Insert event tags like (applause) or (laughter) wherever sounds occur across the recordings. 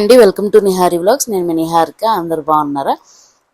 అండి welcome to Nihari vlogs. నేను మీ నిహారిక అందరు బాగున్నారా?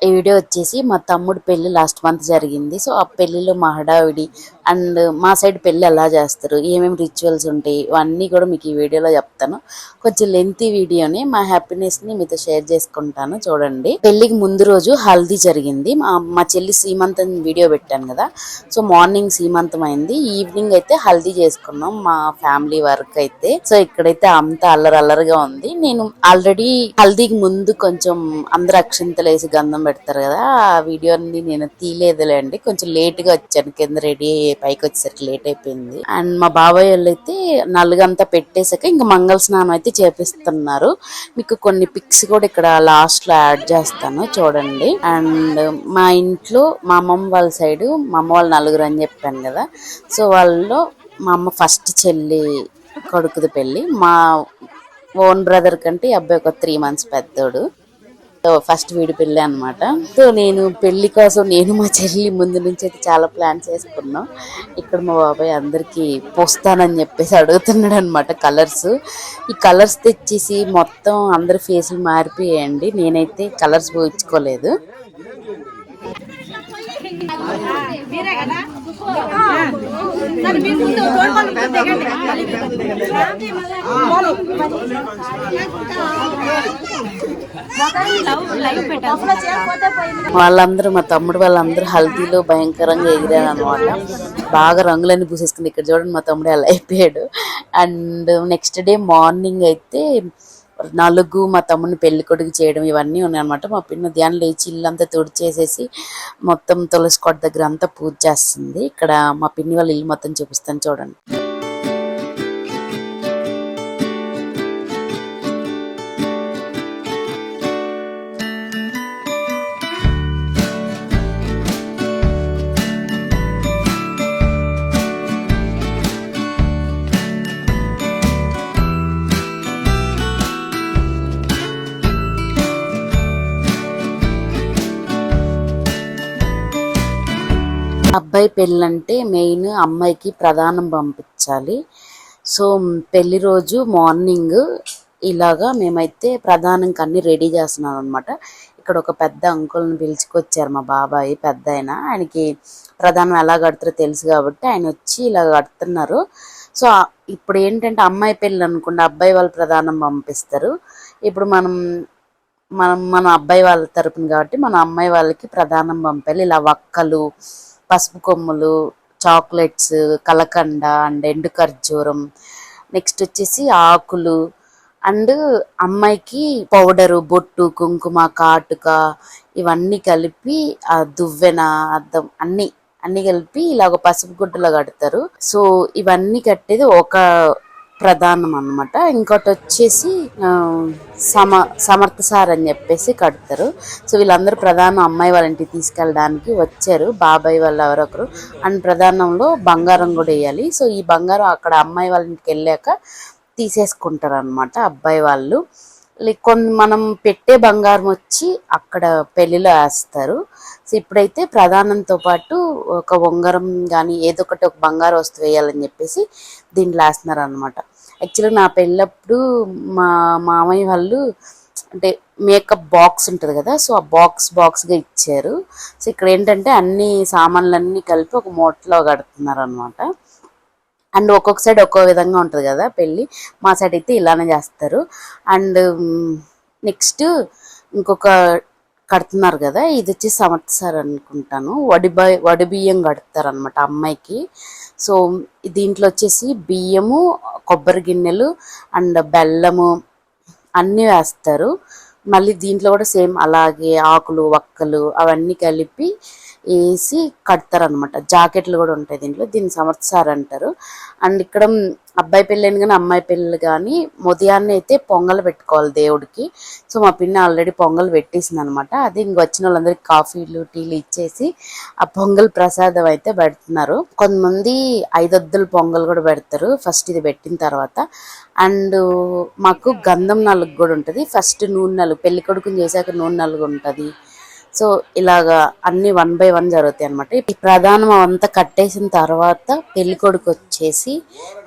ఈ వీడియో వచ్చేసి మా తమ్ముడు పెళ్ళి లాస్ట్ మంత్ జరిగింది. సో ఆ పెళ్ళిలో మా హడావిడి అండ్ మా సైడ్ పెళ్ళి ఎలా చేస్తారు ఏమేమి రిచువల్స్ ఉంటాయి ఇవన్నీ కూడా మీకు ఈ వీడియోలో చెప్తాను. కొంచెం లెంతీ వీడియోని మా హ్యాపీనెస్ని మీతో షేర్ చేసుకుంటాను చూడండి. పెళ్ళికి ముందు రోజు హల్దీ జరిగింది. మా మా చెల్లి సీమంతం వీడియో పెట్టాను కదా సో మార్నింగ్ సీమంతం అయింది. ఈవినింగ్ అయితే హల్దీ చేసుకున్నాం మా ఫ్యామిలీ వర్క్ అయితే. సో ఇక్కడైతే అంత అల్లరి అల్లరిగా ఉంది. నేను ఆల్రెడీ హల్దీకి ముందు కొంచెం అందరు అక్షంతలు వేసి గంధం పెడతారు కదా ఆ వీడియోని నేను తీయలేదులేండి కొంచెం లేట్గా వచ్చాను కింద రెడీ అయ్యే పైకి వచ్చేసరికి లేట్ అయిపోయింది. అండ్ మా బాబాయ్ వాళ్ళు అయితే నలుగంతా పెట్టేశాక ఇంకా మంగళ స్నానం అయితే చేపిస్తున్నారు. మీకు కొన్ని పిక్స్ కూడా ఇక్కడ లాస్ట్లో యాడ్ చేస్తాను చూడండి. అండ్ మా ఇంట్లో మా అమ్మమ్మ వాళ్ళ సైడ్ మా అమ్మ వాళ్ళు నలుగురు అని చెప్పాను కదా. సో వాళ్ళు మా అమ్మ ఫస్ట్ చెల్లి కొడుకుది పెళ్ళి. మా ఓన్ బ్రదర్ కంటే ఈ అబ్బాయి ఒక త్రీ మంత్స్ పెద్దోడు. ఫస్ట్ వీడి పెళ్ళి అనమాట సో నేను పెళ్ళి కోసం నేను మా చెల్లి ముందు నుంచి అయితే చాలా ప్లాన్ చేసుకున్నాం. ఇక్కడ మా బాబాయ్ అందరికి పోస్తానని చెప్పేసి అడుగుతున్నాడు అనమాట కలర్స్. ఈ కలర్స్ తెచ్చేసి మొత్తం అందరి ఫేసులు మారిపోయాయండి. నేనైతే కలర్స్ పోయించుకోలేదు. మరి ముందు. వాళ్ళందరూ మా తమ్ముడు వాళ్ళందరూ హల్దీలో భయంకరంగా ఎగిరారు అనమాట బాగా రంగులన్నీ పూసేసుకుంది ఇక్కడ చూడండి మా తమ్ముడు అలా అయిపోయాడు. అండ్ నెక్స్ట్ డే మార్నింగ్ అయితే నలుగు మా తమ్ముడిని పెళ్ళి కొడుకు చేయడం ఇవన్నీ ఉన్నాయన్నమాట. మా పిన్న ధ్యానం లేచి ఇల్లంతా తుడిచేసేసి మొత్తం తులసి కోట దగ్గర అంతా పూజ చేస్తుంది. ఇక్కడ మా పిన్ని వాళ్ళ ఇల్లు మొత్తం చూపిస్తాను చూడండి. అబ్బాయి పెళ్ళంటే మెయిన్ అమ్మాయికి ప్రధానం పంపించాలి. సో పెళ్ళి రోజు మార్నింగ్ ఇలాగా మేమైతే ప్రధానంకి అన్ని రెడీ చేస్తున్నాం అనమాట ఇక్కడ ఒక పెద్ద అంకుల్ని పిలుచుకొచ్చారు మా బాబాయ్ పెద్ద ఆయన ఆయనకి ప్రధానం ఎలా కడతారో తెలుసు కాబట్టి ఆయన వచ్చి ఇలా కడుతున్నారు. సో ఇప్పుడు ఏంటంటే అమ్మాయి పెళ్ళి అనుకోండి అబ్బాయి వాళ్ళు ప్రధానం పంపిస్తారు. ఇప్పుడు మనం మనం మన అబ్బాయి వాళ్ళ తరపున కాబట్టి మన అమ్మాయి వాళ్ళకి ప్రధానం పంపాలి. ఇలా వక్కలు పసుపు కొమ్ములు చాక్లెట్స్ కలకండ అండ్ ఎండు ఖర్జూరం. నెక్స్ట్ వచ్చేసి ఆకులు అండ్ అమ్మాయికి పౌడరు బొట్టు కుంకుమ కాటుక ఇవన్నీ కలిపి ఆ దువ్వెన అద్దం అన్ని అన్ని కలిపి ఇలా ఒక పసుపు గుడ్డలో కడతారు. సో ఇవన్నీ కట్టేది ఒక ప్రధానం అన్నమాట ఇంకోటి వచ్చేసి సమ సమర్థ సార్ అని చెప్పేసి కడతారు. సో వీళ్ళందరూ ప్రధానం అమ్మాయి వాళ్ళ ఇంటికి తీసుకెళ్ళడానికి వచ్చారు. బాబాయ్ వాళ్ళు ఎవరొకరు. అండ్ ప్రధానంలో బంగారం కూడా వేయాలి. సో ఈ బంగారం అక్కడ అమ్మాయి వాళ్ళ ఇంటికి వెళ్ళాక తీసేసుకుంటారు అనమాట అబ్బాయి వాళ్ళు. కొన్ని మనం పెట్టే బంగారం వచ్చి అక్కడ పెళ్ళిలో వేస్తారు. సో ఇప్పుడైతే ప్రధానంతో పాటు ఒక ఉంగరం కానీ ఏదో ఒకటి ఒక బంగారు వస్తువు వేయాలని చెప్పేసి దీంట్లో వేస్తున్నారు అనమాట యాక్చువల్గా నా పెళ్ళప్పుడు మా మామయ్య వాళ్ళు అంటే మేకప్ బాక్స్ ఉంటుంది కదా సో ఆ బాక్స్ బాక్స్గా ఇచ్చారు. సో ఇక్కడ ఏంటంటే అన్ని సామాన్లన్నీ కలిపి ఒక మూటలో కడుతున్నారు అనమాట అండ్ ఒక్కొక్క సైడ్ ఒక్కో విధంగా ఉంటుంది కదా పెళ్ళి. మా సైడ్ అయితే ఇలానే చేస్తారు. అండ్ నెక్స్ట్ ఇంకొక కడుతున్నారు కదా ఇది వచ్చి సంవత్సరం అనుకుంటాను. వడి వడి బియ్యం కడతారు అనమాట అమ్మాయికి. సో దీంట్లో వచ్చేసి బియ్యము కొబ్బరి గిన్నెలు అండ్ బెల్లము అన్నీ వేస్తారు. మళ్ళీ దీంట్లో కూడా సేమ్ అలాగే ఆకులు వక్కలు అవన్నీ కలిపి వేసి కడతారనమాట జాకెట్లు కూడా ఉంటాయి దీంట్లో. దీన్ని సంవత్సరాలు అంటారు. అండ్ ఇక్కడ అబ్బాయి పెళ్ళైన కానీ అమ్మాయి పెళ్ళి కానీ ఉదయాన్నే అయితే పొంగల్ పెట్టుకోవాలి దేవుడికి. సో మా పిన్న ఆల్రెడీ పొంగల్ పెట్టేసింది అనమాట అది ఇంక వచ్చిన వాళ్ళందరికీ కాఫీలు టీలు ఇచ్చేసి ఆ పొంగల్ ప్రసాదం అయితే పెడుతున్నారు. కొంతమంది ఐదొద్దుల పొంగల్ కూడా పెడతారు. ఫస్ట్ ఇది పెట్టిన తర్వాత. అండ్ మాకు గంధం నలుగు కూడా ఉంటుంది. ఫస్ట్ నూనె నలుగు. పెళ్ళి కొడుకుని చేశాక నూనె నలుగు ఉంటుంది. సో ఇలాగా అన్ని వన్ బై వన్ జరుగుతాయి అనమాట ఈ ప్రధానం అంతా కట్టేసిన తర్వాత పెళ్ళి కొడుకు వచ్చేసి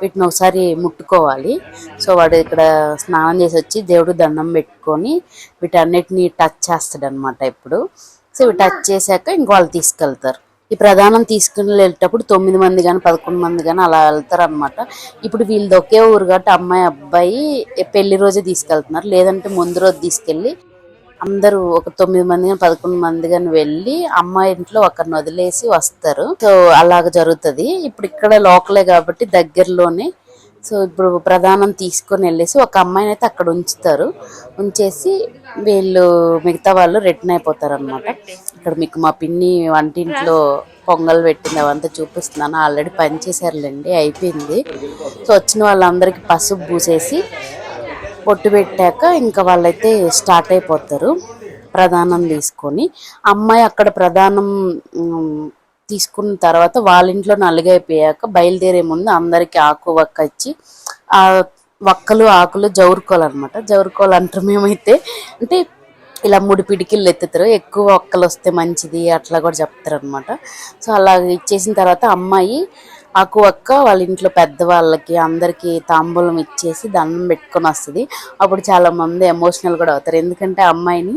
వీటిని ఒకసారి ముట్టుకోవాలి. సో వాడు ఇక్కడ స్నానం చేసి వచ్చి దేవుడు దండం పెట్టుకొని వీటన్నిటిని టచ్ చేస్తాడు అనమాట ఇప్పుడు. సో ఇవి టచ్ చేశాక ఇంకో వాళ్ళు తీసుకెళ్తారు. ఈ ప్రధానం తీసుకుని వెళ్ళేటప్పుడు తొమ్మిది మంది కానీ పదకొండు మంది కానీ అలా వెళ్తారు అనమాట ఇప్పుడు వీళ్ళది ఒకే ఊరు కాబట్టి అమ్మాయి అబ్బాయి పెళ్ళి రోజే తీసుకెళ్తున్నారు. లేదంటే ముందు రోజు తీసుకెళ్ళి అందరూ ఒక తొమ్మిది మంది కానీ పదకొండు మంది కానీ వెళ్ళి అమ్మాయి ఇంట్లో ఒకరిని వదిలేసి వస్తారు. సో అలాగ జరుగుతుంది. ఇప్పుడు ఇక్కడ లోకలే కాబట్టి దగ్గరలోనే. సో ఇప్పుడు ప్రధానం తీసుకొని వెళ్ళేసి ఒక అమ్మాయిని అయితే అక్కడ ఉంచుతారు. ఉంచేసి వీళ్ళు మిగతా వాళ్ళు రిటర్న్ అయిపోతారు అనమాట ఇక్కడ మీకు మా పిన్ని వంటింట్లో పొంగల్ పెట్టింది అవంతా చూపిస్తున్నాను. ఆల్రెడీ పనిచేశారులేండి అయిపోయింది. సో వచ్చిన వాళ్ళందరికీ పసుపు పూసేసి పొట్టు పెట్టాక ఇంకా వాళ్ళైతే స్టార్ట్ అయిపోతారు ప్రధానం తీసుకొని. అమ్మాయి అక్కడ ప్రధానం తీసుకున్న తర్వాత వాళ్ళ ఇంట్లో నలుగైపోయాక బయలుదేరే ముందు అందరికీ ఆకు వక్క ఇచ్చి ఆ వక్కలు ఆకులు జవురుకోవాలన్నమాట. జవురుకోవాలి అంటారు మేమైతే. అంటే ఇలా మూడు పిడికిళ్ళు ఎత్తుతారు. ఎక్కువ ఒక్కలు వస్తే మంచిది అట్లా కూడా చెప్తారు అనమాట సో అలా ఇచ్చేసిన తర్వాత అమ్మాయి ఆకు ఒక్క వాళ్ళ ఇంట్లో పెద్దవాళ్ళకి అందరికీ తాంబూలం ఇచ్చేసి దండం పెట్టుకొని వస్తుంది. అప్పుడు చాలా మంది ఎమోషనల్ కూడా అవుతారు. ఎందుకంటే అమ్మాయిని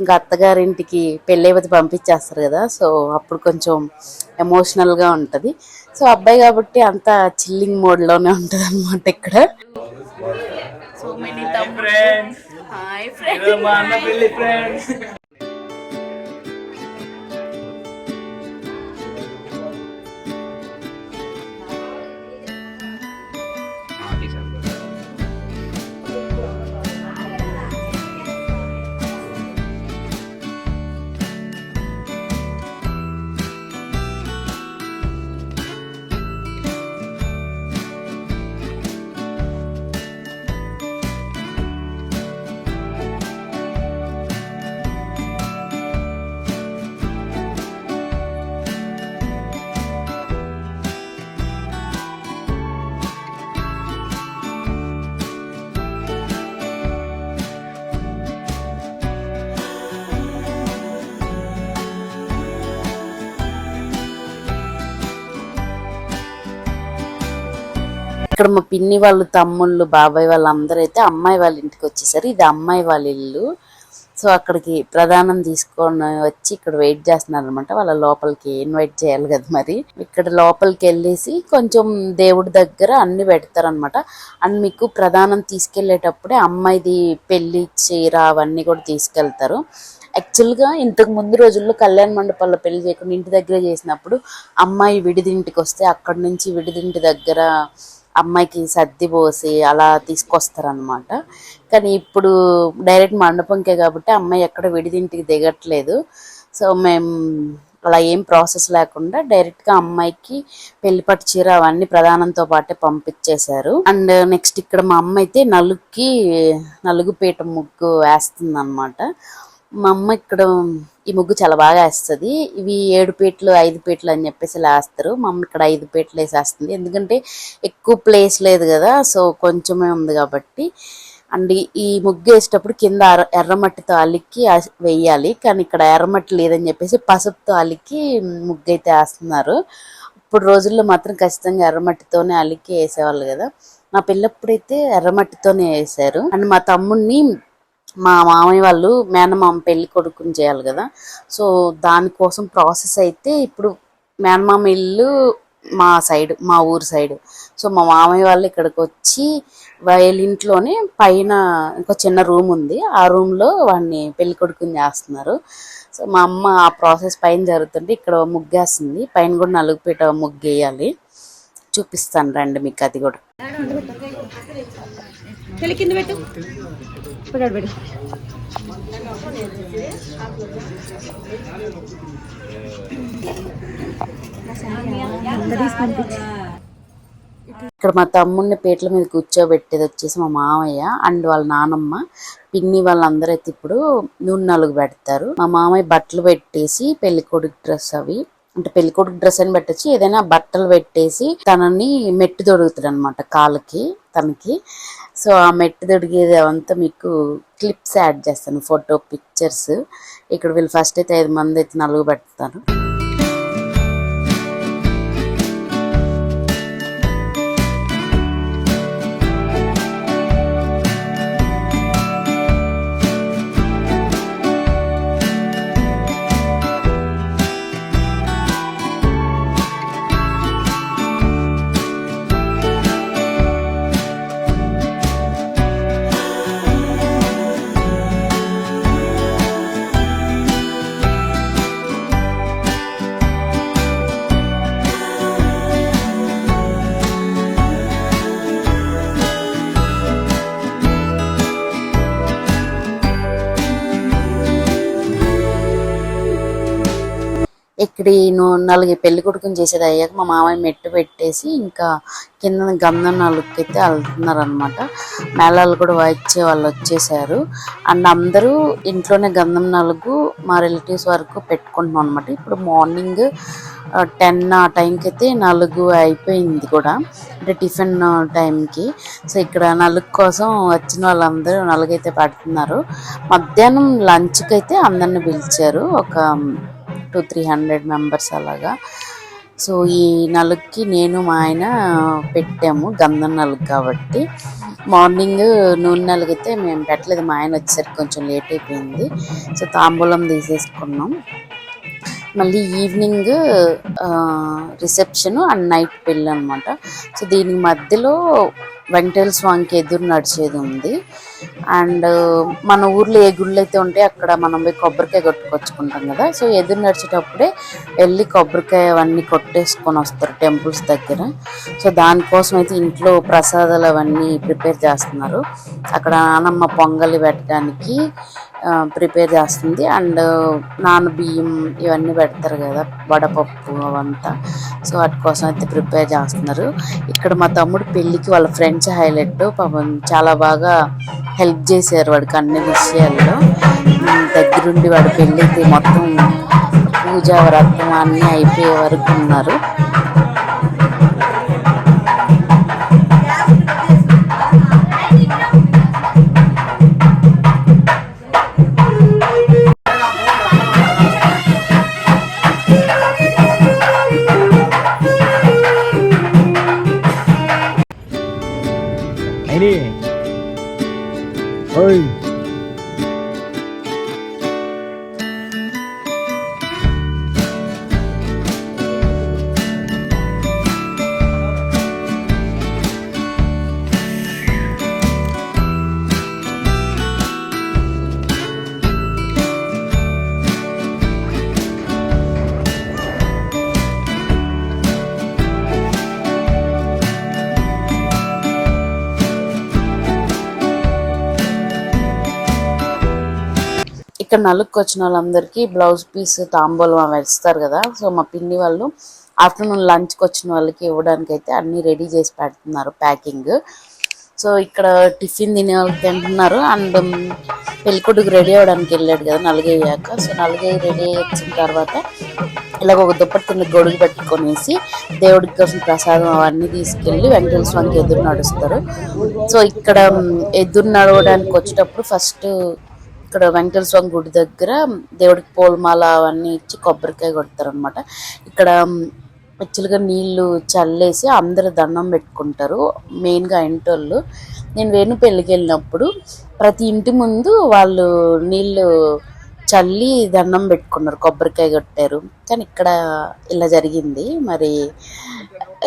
ఇంకా అత్తగారింటికి పెళ్ళైపోతే పంపించేస్తారు కదా. సో అప్పుడు కొంచెం ఎమోషనల్గా ఉంటుంది. సో అబ్బాయి కాబట్టి అంత చిల్లింగ్ మోడ్లోనే ఉంటుంది అనమాట ఇక్కడ సో మెనీ ఫ్రెండ్స్ హాయ్ మా అన్న పెళ్ళి ఫ్రెండ్స్ ఇక్కడ మా పిన్ని వాళ్ళు తమ్ముళ్ళు బాబాయ్ వాళ్ళందరూ అయితే అమ్మాయి వాళ్ళ ఇంటికి వచ్చేసారు. ఇది అమ్మాయి వాళ్ళ ఇల్లు. సో అక్కడికి ప్రధానం తీసుకొని వచ్చి ఇక్కడ వెయిట్ చేస్తున్నారు అనమాట వాళ్ళ లోపలికి ఇన్వైట్ చేయాలి కదా మరి. ఇక్కడ లోపలికి వెళ్ళేసి కొంచెం దేవుడి దగ్గర అన్ని పెడతారనమాట అండ్ మీకు ప్రధానం తీసుకెళ్ళేటప్పుడే అమ్మాయిది పెళ్ళి చీర అవన్నీ కూడా తీసుకెళ్తారు. యాక్చువల్గా ఇంతకు ముందు రోజుల్లో కళ్యాణ మండపాల్లో పెళ్ళి చేయకుండా ఇంటి దగ్గర చేసినప్పుడు అమ్మాయి విడిదింటికి వస్తే అక్కడ నుంచి విడిదింటి దగ్గర అమ్మాయికి సర్ది పోసి అలా తీసుకొస్తారనమాట కానీ ఇప్పుడు డైరెక్ట్ మండపంకే కాబట్టి అమ్మాయి ఎక్కడ విడిదింటికి దిగట్లేదు. సో మేము అలా ఏం ప్రాసెస్ లేకుండా డైరెక్ట్గా అమ్మాయికి పెళ్ళిపట్టు చీర అవన్నీ ప్రధానంతో పాటే పంపించేశారు. అండ్ నెక్స్ట్ ఇక్కడ మా అమ్మ అయితే నలుగుకి నలుగుపీట ముగ్గు వేస్తుంది అనమాట మా అమ్మ ఇక్కడ ఈ ముగ్గు చాలా బాగా వేస్తుంది. ఇవి ఏడు పీటలు ఐదు పీటలు అని చెప్పేసి ఇలా వేస్తారు. మా ఇక్కడ ఐదు పీటలు వేసేస్తుంది. ఎందుకంటే ఎక్కువ ప్లేస్ లేదు కదా సో కొంచెమే ఉంది కాబట్టి. అండ్ ఈ ముగ్గు వేసేటప్పుడు కింద ఎర్రమట్టితో అలికి వేయాలి. కానీ ఇక్కడ ఎర్రమట్టి లేదని చెప్పేసి పసుపుతో అలికి ముగ్గు అయితే వేస్తున్నారు. ఇప్పుడు రోజుల్లో మాత్రం ఖచ్చితంగా ఎర్రమట్టితోనే అలికి వేసేవాళ్ళు కదా. నా పిల్లప్పుడైతే ఎర్రమట్టితోనే వేసారు అండ్ మా తమ్ముడిని మా మామయ్య వాళ్ళు మేనమామ పెళ్ళి కొడుకుని చేయాలి కదా. సో దానికోసం ప్రాసెస్ అయితే ఇప్పుడు మేనమామ ఇల్లు మా సైడ్ మా ఊరు సైడ్. సో మా మామయ్య వాళ్ళు ఇక్కడికి వచ్చి వాళ్ళ ఇంట్లోనే పైన ఇంకో చిన్న రూమ్ ఉంది. ఆ రూమ్లో వాడిని పెళ్ళి కొడుకుని చేస్తున్నారు. సో మా అమ్మ ఆ ప్రాసెస్ పైన జరుగుతుంటే ఇక్కడ ముగ్గేస్తుంది. పైన కూడా నలుగుపీట ముగ్గు వేయాలి చూపిస్తాను రండి మీకు అది కూడా. పెట్టాడు పెట్టు ఇక్కడ మా తమ్ముడిని పీటల మీద కూర్చోబెట్టేది వచ్చేసి మా మామయ్య అండ్ వాళ్ళ నానమ్మ. పిన్ని వాళ్ళందరూ అయితే ఇప్పుడు నూనె నలుగు పెడతారు. మా మామయ్య బట్టలు పెట్టేసి పెళ్ళి కొడుకు డ్రెస్ అవి అంటే పెళ్ళికొడుకు డ్రెస్ అని పెట్టచ్చు. ఏదైనా బట్టలు పెట్టేసి తనని మెట్టు దొడుగుతాడు అనమాట కాళ్ళకి తనకి. సో ఆ మెట్టు తొడిగేది అవంతా మీకు క్లిప్స్ యాడ్ చేస్తాను ఫోటో పిక్చర్స్. ఇక్కడ వీళ్ళు ఫస్ట్ అయితే ఐదు మంది అయితే నలుగు పెడతారు. ఇక్కడ ఈ నలుగురు పెళ్ళి కొడుకుని చేసేది అయ్యాక మా మామయ్య మెట్టు పెట్టేసి ఇంకా కింద గంధం నలుగుకి అయితే వెళ్తున్నారు మేళాలు కూడా వచ్చే వాళ్ళు వచ్చేసారు. అండ్ అందరూ ఇంట్లోనే గంధం నలుగు మా రిలేటివ్స్ వరకు పెట్టుకుంటున్నాం అనమాట ఇప్పుడు మార్నింగ్ టెన్ ఆ టైంకి అయితే నలుగు అయిపోయింది కూడా. అంటే టిఫిన్ టైంకి. సో ఇక్కడ నలుగు కోసం వచ్చిన వాళ్ళందరూ నలుగైతే పెడుతున్నారు. మధ్యాహ్నం లంచ్కి అయితే అందరిని పిలిచారు. ఒక టూ త్రీ హండ్రెడ్ మెంబర్స్ అలాగా. సో ఈ నలుగుకి నేను మా ఆయన పెట్టాము గంధం నలుగు కాబట్టి. మార్నింగ్ నూనె నలుగితే మేము పెట్టలేదు మా ఆయన వచ్చేసరికి కొంచెం లేట్ అయిపోయింది. సో తాంబూలం తీసేసుకున్నాం. మళ్ళీ ఈవినింగ్ రిసెప్షన్ అండ్ నైట్ పెళ్ళి అనమాట సో దీని మధ్యలో వెంకటేల స్వామికి ఎదురు నడిచేది ఉంది. అండ్ మన ఊర్లో ఏ గుళ్ళు అయితే ఉంటే అక్కడ మనం పోయి కొబ్బరికాయ కొట్టుకొచ్చుకుంటాం కదా. సో ఎదురు నడిచేటప్పుడే వెళ్ళి కొబ్బరికాయ అవన్నీ కొట్టేసుకొని వస్తారు టెంపుల్స్ దగ్గర. సో దానికోసం అయితే ఇంట్లో ప్రసాదాలు అవన్నీ ప్రిపేర్ చేస్తున్నారు. అక్కడ నానమ్మ పొంగలి పెట్టడానికి ప్రిపేర్ చేస్తుంది. అండ్ నాన్న బియ్యం ఇవన్నీ పెడతారు కదా వడపప్పు అవంతా. సో వాటి కోసం అయితే ప్రిపేర్ చేస్తున్నారు. ఇక్కడ మా తమ్ముడు పెళ్ళికి వాళ్ళ ఫ్రెండ్స్ హైలైట్. పాపం చాలా బాగా హెల్ప్ చేశారు వాడికి అన్ని విషయాల్లో. దగ్గరుండి వాడి పెళ్ళికి మొత్తం పూజ వ్రతం అన్నీ అయిపోయే వరకు ఉన్నారు. đi. Ơi నలుగుకి వచ్చిన వాళ్ళందరికీ బ్లౌజ్ పీస్ తాంబూలం అవి ఇస్తారు కదా. సో మా పిన్ని వాళ్ళు ఆఫ్టర్నూన్ లంచ్కి వచ్చిన వాళ్ళకి ఇవ్వడానికి అయితే అన్ని రెడీ చేసి పెడుతున్నారు ప్యాకింగ్. సో ఇక్కడ టిఫిన్ తినే వాళ్ళు తింటున్నారు. అండ్ పెళ్ళికొడుకు రెడీ అవ్వడానికి వెళ్ళాడు కదా నలుగయ్యాక. సో నలుగై రెడీ వచ్చిన తర్వాత ఇలాగ ఒక దుప్పటి కింద గొడుగు పెట్టుకొనేసి దేవుడికి కోసం ప్రసాదం అవన్నీ తీసుకెళ్ళి వెంకటేశ్వర స్వామికి ఎదురు నడుస్తారు. సో ఇక్కడ ఎదురు నడవడానికి వచ్చేటప్పుడు ఫస్ట్ ఇక్కడ వెంకటేశ్వర స్వామి గుడి దగ్గర దేవుడికి పూలమాల అవన్నీ ఇచ్చి కొబ్బరికాయ కొడతారు అనమాట ఇక్కడ యాక్చువల్గా నీళ్ళు చల్లేసి అందరు దండం పెట్టుకుంటారు మెయిన్గా ఇంటోళ్ళు. నేను వేణు పెళ్ళికి వెళ్ళినప్పుడు ప్రతి ఇంటి ముందు వాళ్ళు నీళ్ళు చల్లి దండం పెట్టుకున్నారు. కొబ్బరికాయ కొట్టారు. కానీ ఇక్కడ ఇలా జరిగింది. మరి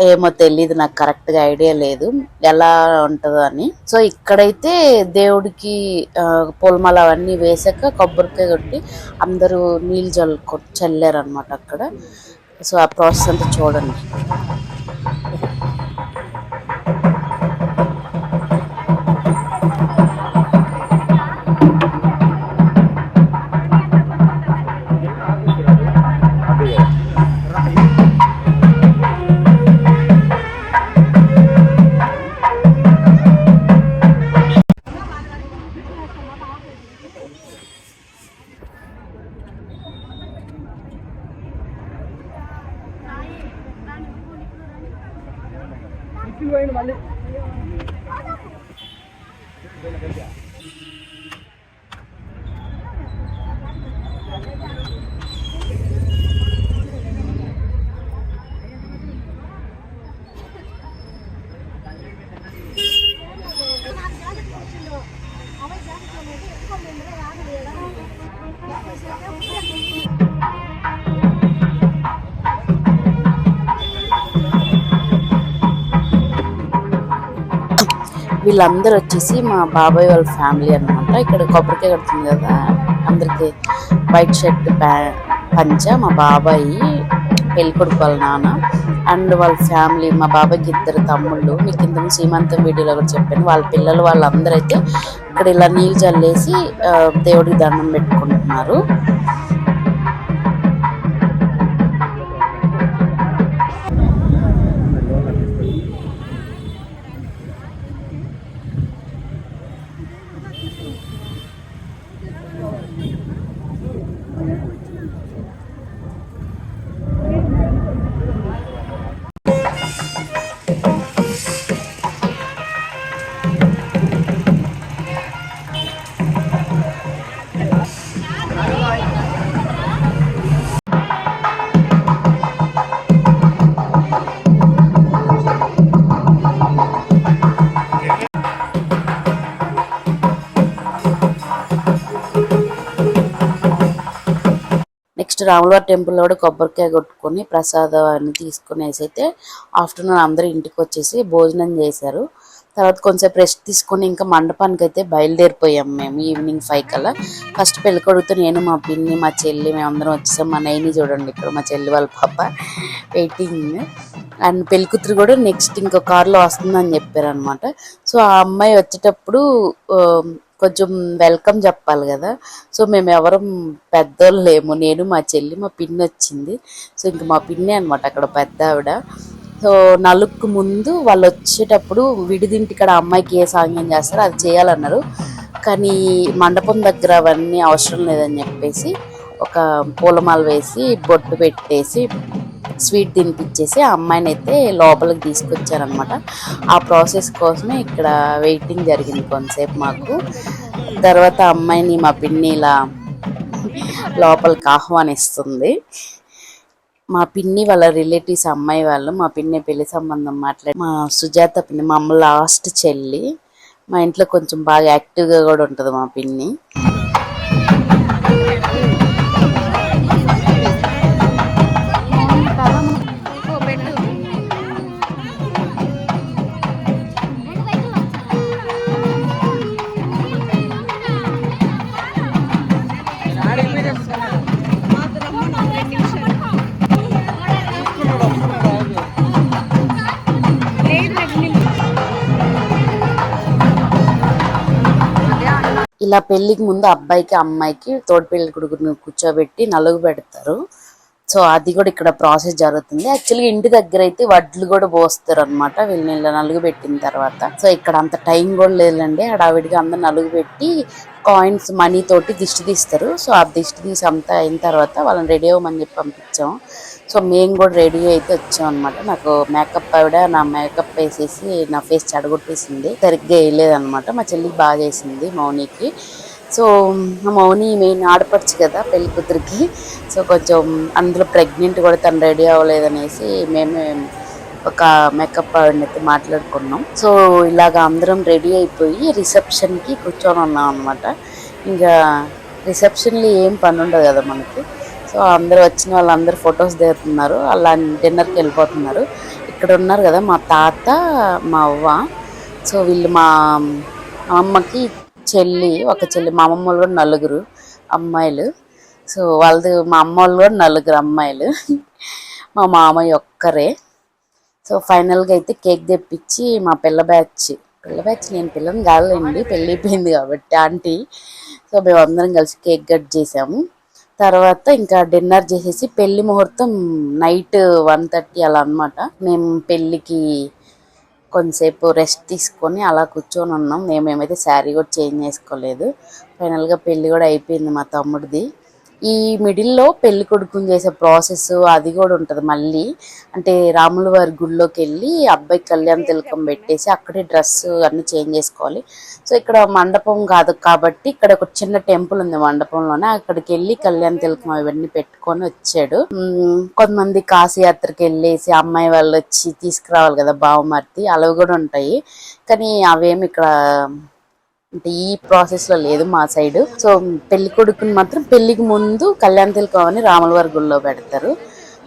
ఏమో తెలియదు నాకు కరెక్ట్గా ఐడియా లేదు. ఎలా ఉంటుందో అని. సో ఇక్కడైతే దేవుడికి పూలమాల అవన్నీ వేసాక కొబ్బరికాయ కొట్టి అందరూ నీళ్ళు చల్లు చల్లారనమాట అక్కడ. సో ఆ ప్రాసెస్ అంతా చూడండి. మళ్ళీ వీళ్ళందరూ వచ్చేసి మా బాబాయ్ వాళ్ళ ఫ్యామిలీ అన్నమాట. ఇక్కడ కొబ్బరికాయ కడుతుంది కదా అందరికి వైట్ షర్ట్ ప్యా పంచ మా బాబాయి పెళ్ళికొడుకు వాళ్ళ నాన్న అండ్ వాళ్ళ ఫ్యామిలీ మా బాబాయ్కి ఇద్దరు తమ్ముళ్ళు మీకు ఇంత సీమంతం వీడియోలో కూడా చెప్పాను వాళ్ళ పిల్లలు వాళ్ళందరూ అయితే ఇక్కడ ఇలా నీళ్ళు చల్లేసి దేవుడికి దండం పెట్టుకుంటున్నారు. రాములవారి టెంపుల్లో కూడా కొబ్బరికాయ కొట్టుకొని ప్రసాదం అన్ని తీసుకునేసి అయితే ఆఫ్టర్నూన్ అందరూ ఇంటికి వచ్చేసి భోజనం చేశారు. తర్వాత కొంచెంసేపు రెస్ట్ తీసుకొని ఇంకా మండపానికి అయితే బయలుదేరిపోయాం మేము ఈవినింగ్ ఫైవ్ కల్లా. ఫస్ట్ పెళ్ళి నేను మా పిన్ని మా చెల్లి మేమందరం వచ్చేసాం. మా నైని చూడండి ఇక్కడ మా చెల్లి వాళ్ళ పాప వెయిటింగ్ అండ్ పెళ్ళికూతురు కూడా నెక్స్ట్ ఇంకో కార్లో వస్తుందని చెప్పారు అనమాట సో ఆ అమ్మాయి వచ్చేటప్పుడు కొంచెం వెల్కమ్ చెప్పాలి కదా. సో మేము ఎవరం పెద్దోళ్ళు లేము. నేను మా చెల్లి మా పిన్ని వచ్చింది. సో ఇంక మా పిన్ని అనమాట అక్కడ పెద్ద ఆవిడ. సో నలుగుకు ముందు వాళ్ళు వచ్చేటప్పుడు విడిదింటి ఇక్కడ అమ్మాయికి ఏ సాంగ్యం చేస్తారో అది చేయాలన్నారు. కానీ మండపం దగ్గర అవన్నీ అవసరం లేదని చెప్పేసి ఒక పూలమాల వేసి బొట్టు పెట్టేసి స్వీట్ తినిపించేసి ఆ అమ్మాయిని అయితే లోపలికి తీసుకొచ్చారనమాట ఆ ప్రాసెస్ కోసమే ఇక్కడ వెయిటింగ్ జరిగింది కొంతసేపు మాకు. తర్వాత అమ్మాయిని మా పిన్ని ఇలా లోపలికి ఆహ్వానిస్తుంది. మా పిన్ని వాళ్ళ రిలేటివ్స్ అమ్మాయి వాళ్ళు మా పిన్ని పెళ్ళి సంబంధం మాట్లాడి మా సుజాత పిన్ని మా అమ్మ లాస్ట్ చెల్లి. మా ఇంట్లో కొంచెం బాగా యాక్టివ్గా కూడా ఉంటుంది మా పిన్ని. ఇలా పెళ్ళికి ముందు అబ్బాయికి అమ్మాయికి తోడు పెళ్ళి కొడుకుని కూర్చోబెట్టి నలుగు పెడతారు. సో అది కూడా ఇక్కడ ప్రాసెస్ జరుగుతుంది. యాక్చువల్గా ఇంటి దగ్గర అయితే వడ్లు కూడా పోస్తారు అనమాట వీళ్ళని ఇలా నలుగు పెట్టిన తర్వాత. సో ఇక్కడ అంత టైం కూడా లేదండి హడావిడిగా అందరు నలుగు పెట్టి కాయిన్స్ మనీ తోటి దిష్టి తీస్తారు. సో ఆ దిష్టి తీసి అంతా అయిన తర్వాత వాళ్ళని రెడీ అవ్వమని చెప్పి పంపించాం. సో మేము కూడా రెడీ అయితే వచ్చాం అనమాట నాకు మేకప్ ఆవిడ నా మేకప్ వేసేసి నా ఫేస్ చెడగొట్టేసింది. సరిగ్గా వేయలేదు అనమాట మా చెల్లికి బాగా చేసింది మౌనికి. సో మా మౌని మెయిన్ ఆడపడుచు కదా పెళ్ళి కూతురికి. సో కొంచెం అందులో ప్రెగ్నెంట్ కూడా తను రెడీ అవ్వలేదనేసి మేమే ఒక మేకప్ ఆవిడని అయితే మాట్లాడుకున్నాం. సో ఇలాగ అందరం రెడీ అయిపోయి రిసెప్షన్కి కూర్చొని ఉన్నాం అనమాట ఇంకా రిసెప్షన్లో ఏం పని ఉండదు కదా మనకి. సో అందరూ వచ్చిన వాళ్ళందరూ ఫొటోస్ దిగుతున్నారు. అలా డిన్నర్కి వెళ్ళిపోతున్నారు. ఇక్కడ ఉన్నారు కదా మా తాత మా అవ్వ. సో వీళ్ళు మా అమ్మకి చెల్లి ఒక చెల్లి మా అమ్మమ్మ వాళ్ళు కూడా నలుగురు అమ్మాయిలు. సో వాళ్ళది మా అమ్మ వాళ్ళు కూడా నలుగురు అమ్మాయిలు. మా మామయ్య ఒక్కరే. సో ఫైనల్గా అయితే కేక్ తెప్పించి మా పిల్ల బ్యాచ్ పిల్ల బ్యాచ్ నేను పిల్లని కాదులేండి పెళ్ళి అయిపోయింది కాబట్టి ఆంటీ. సో మేము అందరం కలిసి కేక్ కట్ చేసాము. తర్వాత ఇంకా డిన్నర్ చేసేసి పెళ్ళి ముహూర్తం నైట్ వన్ థర్టీ అలా అన్నమాట. మేము పెళ్ళికి కొంతసేపు రెస్ట్ తీసుకొని అలా కూర్చొని ఉన్నాం. మేమేమైతే శారీ కూడా చేంజ్ చేసుకోలేదు. ఫైనల్గా పెళ్ళి కూడా అయిపోయింది మా తమ్ముడిది. ఈ మిడిల్లో పెళ్ళి కొడుకుని చేసే ప్రాసెస్ అది కూడా ఉంటుంది మళ్ళీ. అంటే రాముల వారి గుళ్ళోకి వెళ్ళి అబ్బాయి కళ్యాణ తిలకం పెట్టేసి అక్కడే డ్రెస్ అన్ని చేంజ్ చేసుకోవాలి. సో ఇక్కడ మండపం కాదు కాబట్టి ఇక్కడ ఒక చిన్న టెంపుల్ ఉంది మండపంలోనే. అక్కడికి వెళ్ళి కళ్యాణ తిలకం అవన్నీ పెట్టుకొని వచ్చాడు. కొంతమంది కాశీయాత్రకి వెళ్ళేసి అమ్మాయి వాళ్ళు వచ్చి తీసుకురావాలి కదా బావమర్తి అవి కూడా ఉంటాయి. కానీ అవేమి ఇక్కడ అంటే ఈ ప్రాసెస్లో లేదు మా సైడ్ సో పెళ్ళి కొడుకుని మాత్రం పెళ్ళికి ముందు కళ్యాణ తిలకం అని రాములవారి గుళ్ళో పెడతారు.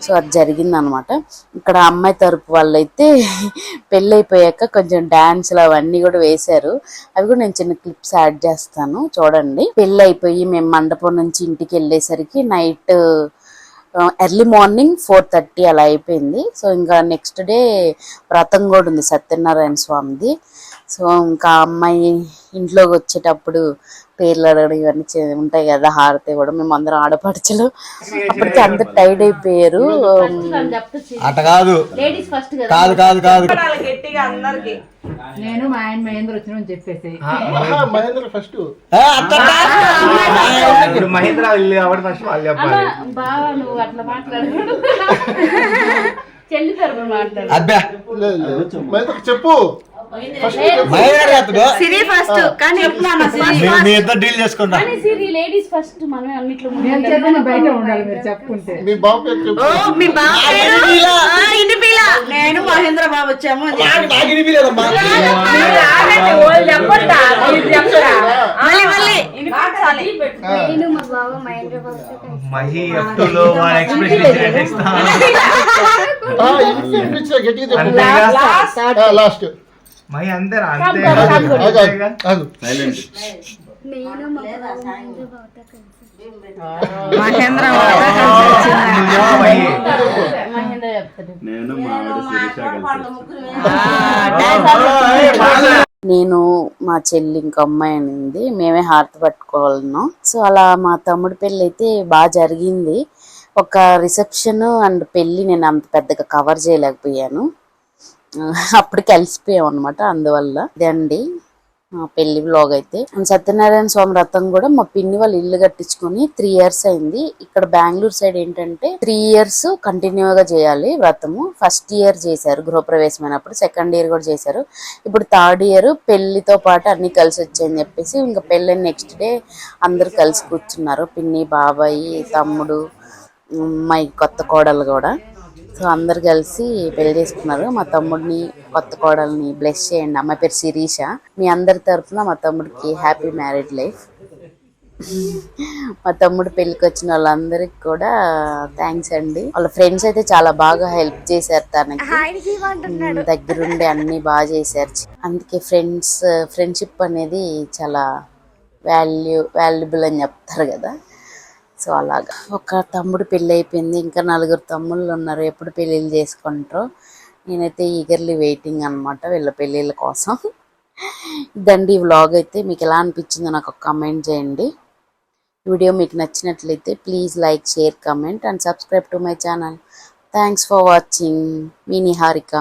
సో అది జరిగింది అనమాట ఇక్కడ అమ్మాయి తరపు వాళ్ళైతే (laughs) పెళ్ళి అయిపోయాక కొంచెం డ్యాన్స్లు అవన్నీ కూడా వేశారు. అవి కూడా నేను చిన్న క్లిప్స్ యాడ్ చేస్తాను. చూడండి. పెళ్ళి అయిపోయి మేము మండపం నుంచి ఇంటికి వెళ్ళేసరికి night early morning four thirty అలా అయిపోయింది. సో ఇంకా నెక్స్ట్ డే వ్రతం కూడా ఉంది సత్యనారాయణ స్వామిది. సో ఇంకా అమ్మాయి ఇంట్లోకి వచ్చేటప్పుడు పేర్లు అడగడం ఇవన్నీ చే- ఉంటాయి కదా హారతి కూడా మేము అందరం ఆడపడుచులు. అప్పటికి అందరు టైర్డ్ అయిపోయారు. అట కాదు. లేడీస్ ఫస్ట్ కదా. కాదు కాదు కాదు. నేను మా ఆయన మహేంద్ర వచ్చిన చెప్పేసి. మహేంద్ర. ఫస్ట్ మహేంద్ర ఇల్లు కాబట్టి ఫస్ట్ వాళ్ళు చెప్పాలి బావా నువ్వు అట్లా మాట్లాడు. చెల్లి తరపున మాట్లాడు అబ్బా మహేంద్ర చెప్పు. సిరి ఫస్ట్ కానీ మీ- మీ ఇద్దరు డీల్ చేసుకుంటా కానీ సిరి లేడీస్ ఫస్ట్ మనం అన్నిట్లో ముందు నేను చెప్పిన బయట ఉండాలి మీరు చెప్పుకుంటే. మీ బాబు పేరు చెప్పు. నేను మహేంద్ర బాబు వచ్చాము. మళ్ళీ మళ్ళీ. ఆ, లాస్ట్ మహేంద్ర నేను మా చెల్లి ఇంకో అమ్మాయి అనింది. మేమే హారతి పట్టుకోవాలను సో అలా మా తమ్ముడి పెళ్ళి అయితే బాగా జరిగింది. ఒక రిసెప్షన్ అండ్ పెళ్ళి నేను అంత పెద్దగా కవర్ చేయలేకపోయాను. అప్పుడు కలిసిపోయాం అనమాట అందువల్ల ఇదండి పెళ్ళి బ్లాగ్ అయితే. సత్యనారాయణ స్వామి వ్రతం కూడా మా పిన్ని వాళ్ళు ఇల్లు కట్టించుకొని త్రీ ఇయర్స్ అయింది. ఇక్కడ బెంగళూరు సైడ్ ఏంటంటే త్రీ ఇయర్స్ కంటిన్యూగా చేయాలి వ్రతము. ఫస్ట్ ఇయర్ చేశారు గృహప్రవేశమైనప్పుడు సెకండ్ ఇయర్ కూడా చేశారు. ఇప్పుడు థర్డ్ ఇయర్ పెళ్ళితో పాటు అన్ని కలిసి వచ్చాయని చెప్పేసి ఇంకా పెళ్ళి నెక్స్ట్ డే అందరు కలిసి కూర్చున్నారు. పిన్ని బాబాయి తమ్ముడు మా కొత్త కోడలు కూడా. సో అందరు కలిసి పెళ్ళి చేసుకున్నారు. మా తమ్ముడిని కొత్త కోడల్ని బ్లెస్ చేయండి. అమ్మాయి పేరు శిరీష. మీ అందరి తరఫున మా తమ్ముడికి హ్యాపీ మ్యారీడ్ లైఫ్ మా తమ్ముడు పెళ్ళికి వచ్చిన వాళ్ళందరికి కూడా థ్యాంక్స్ అండి. వాళ్ళ ఫ్రెండ్స్ అయితే చాలా బాగా హెల్ప్ చేశారు తనకి. దగ్గరుండి అన్ని బాగా చేశారు. అందుకే ఫ్రెండ్స్ ఫ్రెండ్షిప్ అనేది చాలా వాల్యూ వాల్యుబుల్ అని చెప్తారు కదా. సో అలాగా. ఒక తమ్ముడు పెళ్ళి అయిపోయింది ఇంకా నలుగురు తమ్ముళ్ళు ఉన్నారు. ఎప్పుడు పెళ్ళిళ్ళు చేసుకుంటారో. నేనైతే ఈగర్లీ వెయిటింగ్ అనమాట వీళ్ళ పెళ్ళిళ్ళ కోసం. ఇదండి ఈ వ్లాగ్ అయితే. మీకు ఎలా అనిపించిందో నాకు ఒక కమెంట్ చేయండి. వీడియో మీకు నచ్చినట్లయితే please like share comment and subscribe to my channel thanks for watching me Niharika.